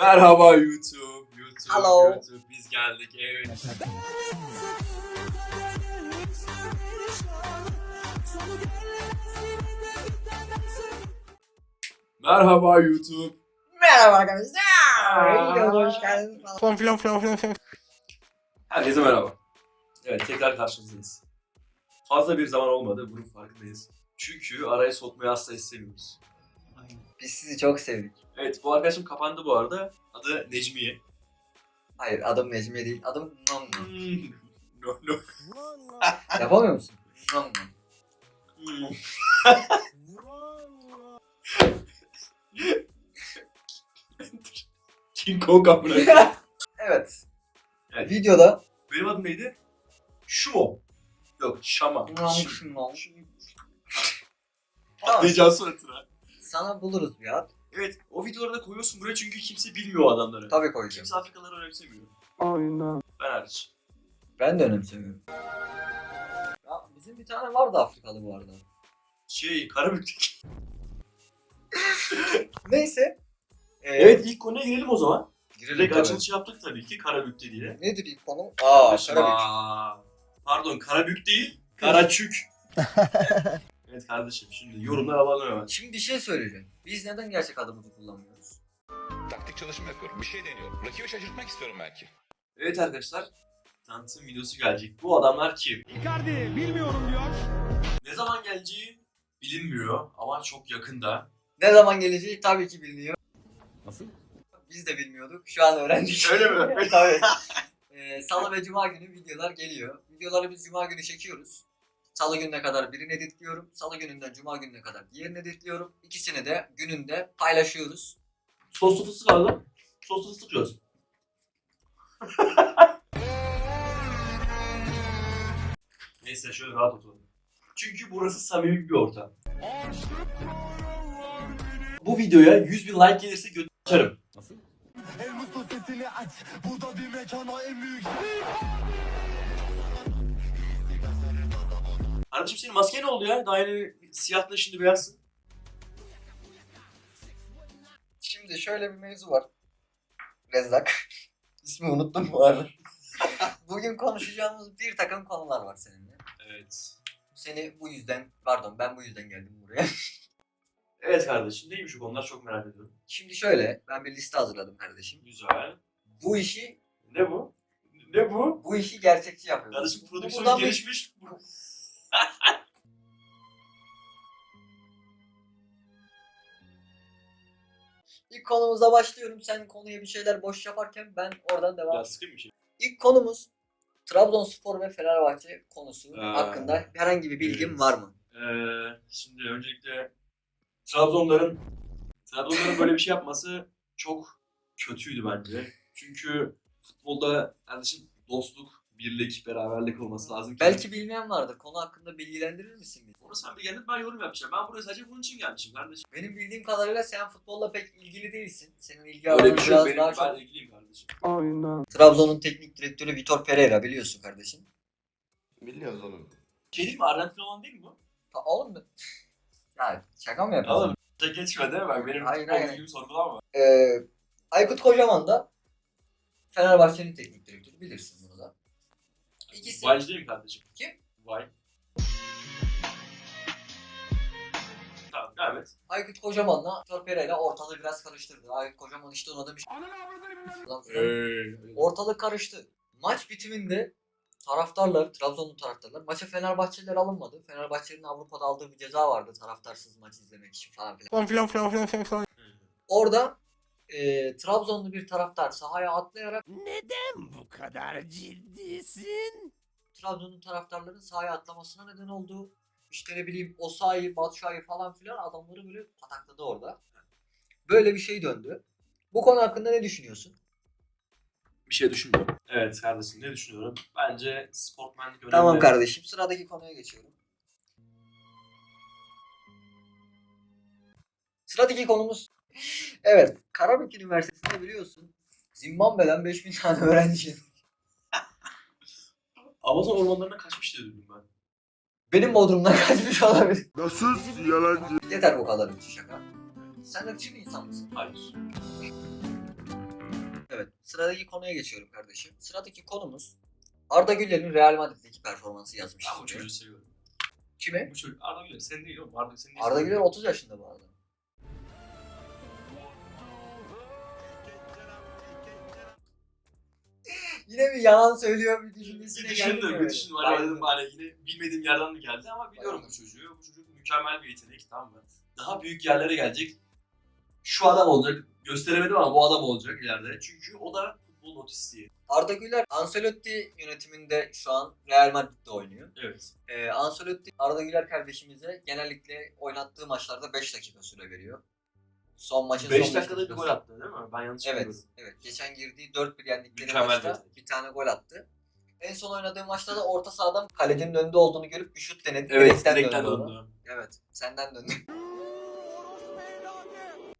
Merhaba YouTube. YouTube. Hello. YouTube. Biz geldik. Evet. Merhaba YouTube. Merhaba arkadaşlar. Videoya hoş geldiniz falan. Filan filan filan. Herkese merhaba. Evet tekrar karşınızdayız. Fazla bir zaman olmadı. Bunun farkındayız. Çünkü araya sokmayı asla istemiyoruz. Biz sizi çok sevdik. Evet bu arkadaşım kapandı bu arada. Adı Necmiye. Hayır adım Necmiye değil. Adım Nom Nom. Hmm. no no. Yapamıyor musun? Nom Nom. Hmm. King Kong amına. evet. Evet. Videoda Benim adım neydi? Şumo. Yok Şama. Nom Şim. Nom. Patlayacağın suratına. Sana buluruz bir ad. Evet o videoları da koyuyorsun buraya çünkü kimse bilmiyor o adamları. Tabii koyacağım. Kimse Afrikalıları önemsemiyor. Aynen. Ben hariç. Ben de önemsemiyorum. Ya bizim bir tane vardı Afrikalı bu arada. Şey Karabük. Neyse. Ee, evet ilk konuya girelim o zaman. Girelim Direkt tabii. açılışı yaptık tabii ki Karabük diye. Nedir ilk konu? Aa Karabük. Aa, Pardon Karabük değil. Karaçük. evet kardeşim şimdi yorumlar alalım hemen. Şimdi bir şey söyleyeceğim. Biz neden gerçek adımızı kullanmıyoruz? Taktik çalışma yapıyorum. Bir şey deniyorum. Rakibi şaşırtmak istiyorum belki. Evet arkadaşlar. Tanıtım videosu gelecek. Bu adamlar kim? Icardi bilmiyorum diyor. Ne zaman geleceği bilinmiyor ama çok yakında. Ne zaman geleceği tabii ki biliniyor. Nasıl? Biz de bilmiyorduk. Şu an öğrendik. Öyle mi? Tabii. Ee, Salı ve Cuma günü videolar geliyor. Videoları biz Cuma günü çekiyoruz. Salı gününe kadar birini editliyorum. Salı gününden Cuma gününe kadar diğerini editliyorum. İkisini de gününde paylaşıyoruz. Soslu fıstık aldım. Soslu fıstık yiyoruz. Neyse şöyle rahat oturalım. Çünkü burası samimi bir ortam. Bu videoya 100 bin like gelirse götü açarım. Nasıl? El mutlu sesini aç. Bu da bir mekana en büyük. Kardeşim senin maske ne oldu ya? Daha yeni siyahla şimdi beyazsın. Şimdi şöyle bir mevzu var. Rezzak. İsmi unuttum bu arada. Bugün konuşacağımız bir takım konular var seninle. Evet. Seni bu yüzden, pardon ben bu yüzden geldim buraya. Evet kardeşim neymiş o konular çok merak ediyorum. Şimdi şöyle, ben bir liste hazırladım kardeşim. Güzel. Bu işi, Ne bu? Ne bu? bu işi gerçekçi yapıyoruz. Kardeşim Bu- prodüksiyon bir- gelişmiş. İlk konumuza başlıyorum. Sen konuya bir şeyler boş yaparken ben oradan devam Biraz sıkıntı bir şey. İlk konumuz Trabzonspor ve Fenerbahçe konusu Aa, hakkında herhangi bir bilgin evet. var mı? Ee, şimdi öncelikle Trabzonların Trabzonların böyle bir şey yapması çok kötüydü bence. Çünkü futbolda kardeşim dostluk, birlik, beraberlik olması lazım. ki- Belki bilmeyen vardır. Konu hakkında bilgilendirir misin? Onu sen bir geldin ben yorum yapacağım. Ben buraya sadece bunun için gelmişim kardeşim. Benim bildiğim kadarıyla sen futbolla pek ilgili değilsin. Senin ilgi Öyle alanın bir şey biraz Benim, daha ben çok. ilgiliyim kardeşim. Aynen. Trabzon'un teknik direktörü Vitor Pereira biliyorsun kardeşim. Biliyoruz oğlum. Şey değil mi? Arjantin olan değil mi bu? Ha, oğlum mu? Ya şaka mı yapıyorsun? Oğlum tek geçme değil mi? Bak benim Hayır, futbol hayır. bilgimi sorgulama. Ee, Aykut Kocaman da Fenerbahçe'nin teknik direktörü bilirsin bunu da. İkisi. Vaycı değil mi kardeşim? Kim? Vay. Tamam devam et. Aykut Kocaman'la Vitor Pereira ortalığı biraz karıştırdı. Aykut Kocaman işte ona demiş. Falan filan. Ortalık karıştı. Maç bitiminde taraftarlar, Trabzonlu taraftarlar, maça Fenerbahçeliler alınmadı. Fenerbahçe'nin Avrupa'da aldığı bir ceza vardı taraftarsız maç izlemek için falan filan. Falan filan filan filan filan. Orada e, Trabzonlu bir taraftar sahaya atlayarak Neden bu kadar ciddisin? Trabzon'un taraftarların sahaya atlamasına neden oldu. İşte ne bileyim Osayi, Batshuayi falan filan adamları böyle patakladı orada. Böyle bir şey döndü. Bu konu hakkında ne düşünüyorsun? Bir şey düşünmüyorum. Evet kardeşim ne düşünüyorum? Bence sportmenlik önemli. Tamam kardeşim sıradaki konuya geçiyorum. Sıradaki konumuz evet Karabük Üniversitesi'nde biliyorsun Zimbabwe'den 5000 tane öğrenci. Amazon ormanlarına kaçmış diye duydum ben. Benim Bodrum'dan kaçmış olabilir. Nasıl yalancı? Yeter bu kadar ırkçı şaka. Sen ırkçı bir insan mısın? Hayır. sıradaki konuya geçiyorum kardeşim. Sıradaki konumuz Arda Güler'in Real Madrid'deki performansı yazmış. Ben bu çocuğu seviyorum. Kime? Bu çocuk Arda Güler. Sen değil oğlum. Arda, sen değil. Arda Güler 30 yaşında bu arada. Yine bir yalan söylüyor bir düşüncesine Bir düşündüm, bir düşündüm. Hani dedim hani yine bilmediğim yerden mi geldi ama biliyorum bu çocuğu. Bu çocuk mükemmel bir yetenek tamam mı? Daha büyük yerlere gelecek. Şu adam olacak. Gösteremedim ama bu adam olacak ileride. Çünkü o da futbol otistiği. Arda Güler Ancelotti yönetiminde şu an Real Madrid'de oynuyor. Evet. Ee, Ancelotti Arda Güler kardeşimize genellikle oynattığı maçlarda 5 dakika süre veriyor. Son maçın 5 son dakikada bir gol attı değil mi? Ben yanlış Evet, bilmiyorum. evet. Geçen girdiği 4-1 yendikleri Mükemmel maçta yetenek. bir tane gol attı. En son oynadığı maçta da orta sahadan kalecinin önünde olduğunu görüp bir şut denedi. Evet, Direkten direkten döndü döndü. Evet, senden döndü.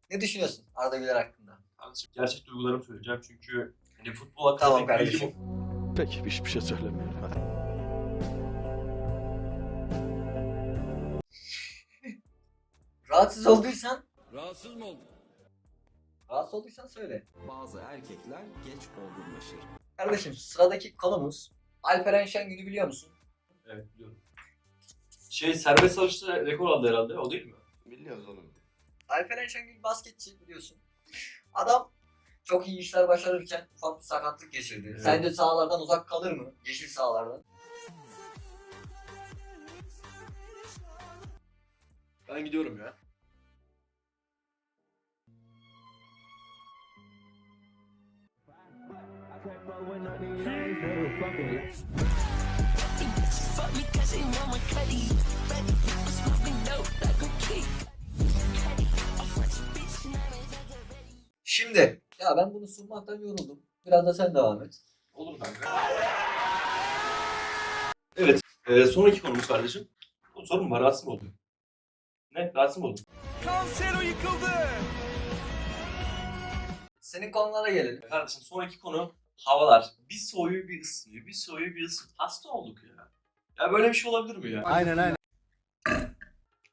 ne düşünüyorsun Arda Güler hakkında? Kardeşim, Gerçek duygularımı söyleyeceğim çünkü hani futbol hakkında Tamam kardeşim. bilgim Peki hiçbir şey söylemiyorum. Hadi. Rahatsız olduysan, Rahatsız mı oldun? rahatsız olduysan söyle. Bazı erkekler geç olgunlaşır. Kardeşim sıradaki konumuz Alperen Şengül'ü biliyor musun? Evet biliyorum. Şey serbest atışta rekor aldı herhalde o değil mi? Biliyoruz oğlum. Alperen Şengül basketçi biliyorsun. Adam çok iyi işler başarırken ufak bir sakatlık geçirdi. Evet. Sence sahalardan uzak kalır mı? Yeşil sahalardan. Ben gidiyorum ya. Şimdi ya ben bunu sunmaktan yoruldum. Biraz da sen devam et. Olur kanka. Evet. E, sonraki konumuz kardeşim. O sorun var? Rahatsız mı oldun? Ne? Rahatsız mı oldun? Cancelo yıkıldı. Senin konulara gelelim. Kardeşim sonraki konu havalar. Bir soğuyor bir ısınıyor. Bir soğuyor bir ısınıyor. Hasta olduk ya. Ya böyle bir şey olabilir mi ya? Aynen aynen.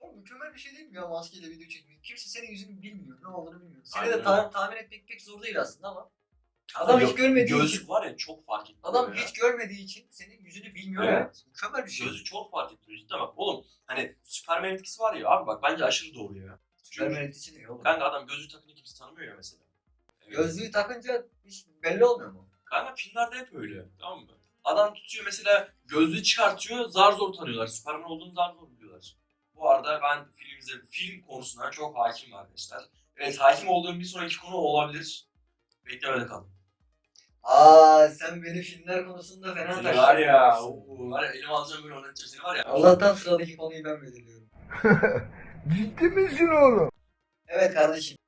Oğlum mükemmel bir şey değil mi ya maskeyle video çekmek? Kimse senin yüzünü bilmiyor, ne olduğunu bilmiyor. Seni Aynen de ta- tahmin etmek pek zor değil aslında ama. Adam hiç görmediği Gözlük için, var ya çok fark etti. adam ya. hiç görmediği için senin yüzünü bilmiyor Evet. ya. Mükemmel bir şey. Gözlük çok fark etti. Cidden bak oğlum hani Superman etkisi var ya abi bak bence aşırı doğru ya. Görmen etkisi ne oğlum? Kanka adam gözlük takınca kimse tanımıyor ya mesela. Gözlüğü takınca hiç belli olmuyor mu? Kanka filmlerde hep öyle tamam mı? Adam tutuyor mesela gözlüğü çıkartıyor zar zor tanıyorlar. Superman olduğunu zar zor biliyorlar. Bu arada ben filmimize, film konusuna çok hakimim arkadaşlar. Evet hakim olduğum bir sonraki konu olabilir. Beklemede kalın. Aa sen benim filmler konusunda fena Seni taşıdın. var ya, oo, var ya elime alacağım böyle oynatacağım seni var ya. Allah'tan sıradaki konuyu ben belirliyorum. Ciddi misin oğlum? Evet kardeşim.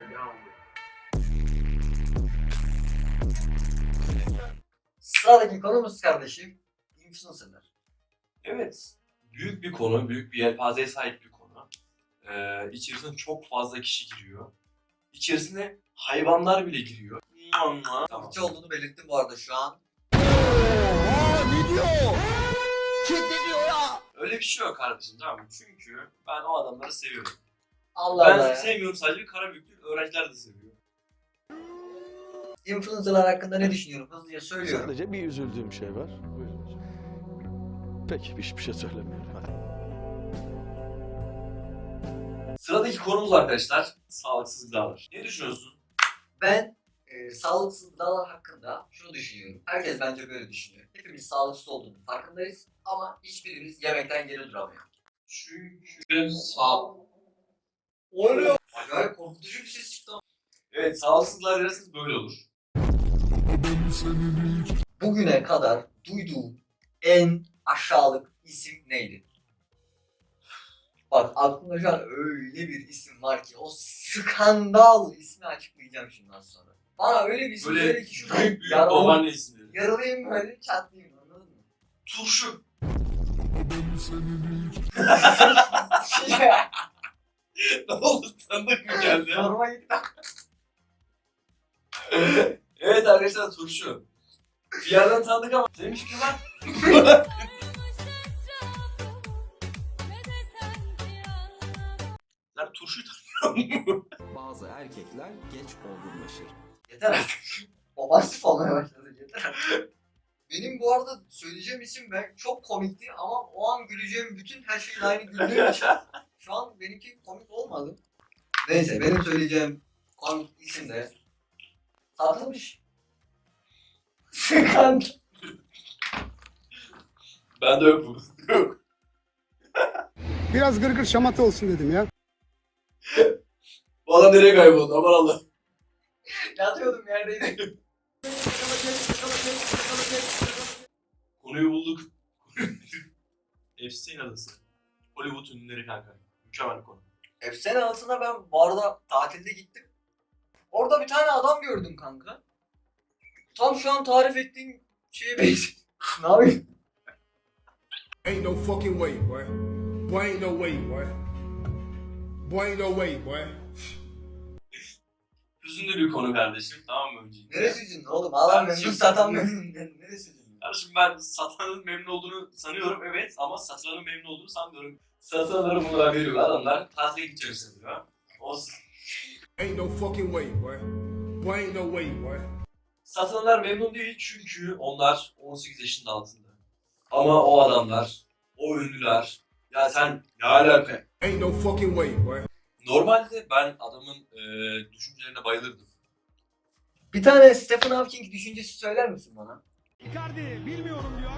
Sıradaki konumuz kardeşim. Influencerlar. Evet. Büyük bir konu, büyük bir yelpazeye sahip bir konu. Ee, içerisine çok fazla kişi giriyor. İçerisine hayvanlar bile giriyor. Tamam. Hiç olduğunu belirttim bu arada şu an. ne diyor? Kim ne diyor ya? Öyle bir şey yok kardeşim tamam mı? Çünkü ben o adamları seviyorum. Allah ben Allah ya. sevmiyorum sadece Karabüklü öğrenciler de seviyor. Influencerlar hakkında ne düşünüyorum? Hızlıca söylüyorum. Sadece bir üzüldüğüm şey var. Buyurun hocam. Peki hiçbir şey söylemiyorum. Hadi. Sıradaki konumuz arkadaşlar sağlıksız gıdalar. Ne düşünüyorsun? Ben e, sağlıksız gıdalar hakkında şunu düşünüyorum. Herkes bence böyle düşünüyor. Hepimiz sağlıksız olduğunu farkındayız ama hiçbirimiz yemekten geri duramıyor. Çünkü sağ... Oluyor. Acayip korkutucu bir ses çıktı. Evet sağlıksızlar derseniz böyle olur. Bugüne kadar duyduğum en aşağılık isim neydi? Bak aklımda şu an öyle bir isim var ki o skandal ismi açıklayacağım şundan sonra. Bana öyle bir isim Böyle büyük ki büyük şuradan yaralayayım, babaanne isimleri. yaralayayım böyle çatlayayım anladın mı? Turşu. ne oldu? Tanıdık mı geldi? Sorma gitti. evet arkadaşlar turşu. Bir yerden tanıdık ama senin fikrin var. Sen turşuyu tanıyor? Bazı erkekler geç olgunlaşır. Yeter artık. Of ofansif olmaya başladı. Yeter artık. Benim bu arada söyleyeceğim isim ben çok komikti ama o an güleceğim bütün her şeyle aynı güldüğüm için şu an benimki komik olmadı. Neyse benim söyleyeceğim komik isim de satılmış. Kanka. Bende yok bu. Yok. Biraz gırgır şamata olsun dedim ya. Bu adam nereye kayboldu? Aman Allah. Yatıyordum yerdeydim. Konuyu bulduk. Epstein adası. Hollywood ünlüleri kanka. Mükemmel bir konu. Efsane altına ben bu arada tatilde gittim. Orada bir tane adam gördüm kanka. Tam şu an tarif ettiğin şeye benziyor. ne yapayım? Ain't no fucking way, boy. Boy, ain't no way, boy. Boy, ain't no way, boy. Hüzünlü bir konu kardeşim. Tamam mı öncelikle? Neresi üzüldün oğlum? Adam memnun satan memnun. Neresi üzüldün? Kardeşim ben satanın memnun olduğunu sanıyorum evet ama satılanın memnun olduğunu sanmıyorum. Satılanları bunlara veriyor. Adamlar tatile gidecek sanıyor. Olsun. Ain't no fucking way, boy. Boy, ain't no way, boy. Satılanlar memnun değil çünkü onlar 18 yaşında altında. Ama o adamlar, o ünlüler, ya sen ne alaka? Ain't no fucking way, boy. Normalde ben adamın e, düşüncelerine bayılırdım. Bir tane Stephen Hawking düşüncesi söyler misin bana? Icardi bilmiyorum diyor.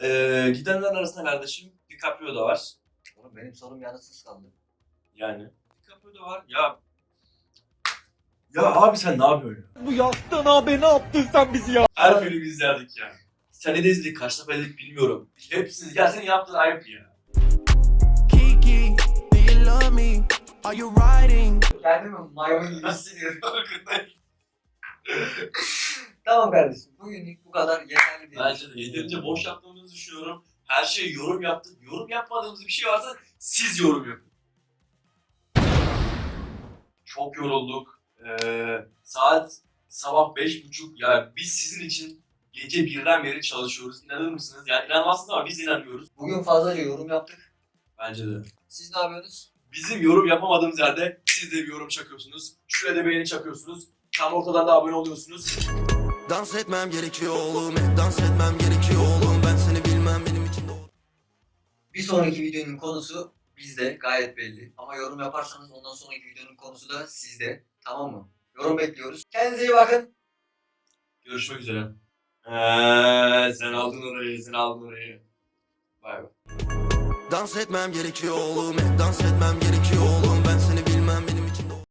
E, gidenler arasında kardeşim DiCaprio da var. Oğlum benim sorum yanıtsız kaldı. Yani DiCaprio da var. Ya ya abi sen ne yapıyorsun ya? Bu yaptın abi ne yaptın sen bizi ya? Her filmi izlerdik ya. Sen de izledik, kaç defa izledik bilmiyorum. Hepsini, ya senin yaptığın ayıp ya. Kiki, do you love me? Are you riding? Kendimi maymun gibi hissediyorum. tamam kardeşim. Bugünlük bu kadar yeterli diye. Bence de yeterince boş yaptığımızı düşünüyorum. Her şeye yorum yaptık. Yorum yapmadığımız bir şey varsa siz yorum yapın. Çok yorulduk. Ee, saat sabah beş buçuk. Ya biz sizin için gece birden beri çalışıyoruz. İnanır mısınız? Yani inanmazsınız ama biz inanmıyoruz. Bugün fazlaca yorum yaptık. Bence de. Siz ne yapıyorsunuz? Bizim yorum yapamadığımız yerde siz de bir yorum çakıyorsunuz. Şuraya da beğeni çakıyorsunuz. Tam ortadan da abone oluyorsunuz. Dans etmem gerekiyor oğlum dans etmem gerekiyor oğlum ben seni bilmem benim için doğru. Bir sonraki videonun konusu bizde gayet belli. Ama yorum yaparsanız ondan sonraki videonun konusu da sizde. Tamam mı? Yorum bekliyoruz. Kendinize iyi bakın. Görüşmek üzere. Eee, sen aldın orayı, sen aldın orayı. Bay bay. Dans etmem gerekiyor oğlum hep dans etmem gerekiyor oğlum ben seni bilmem benim için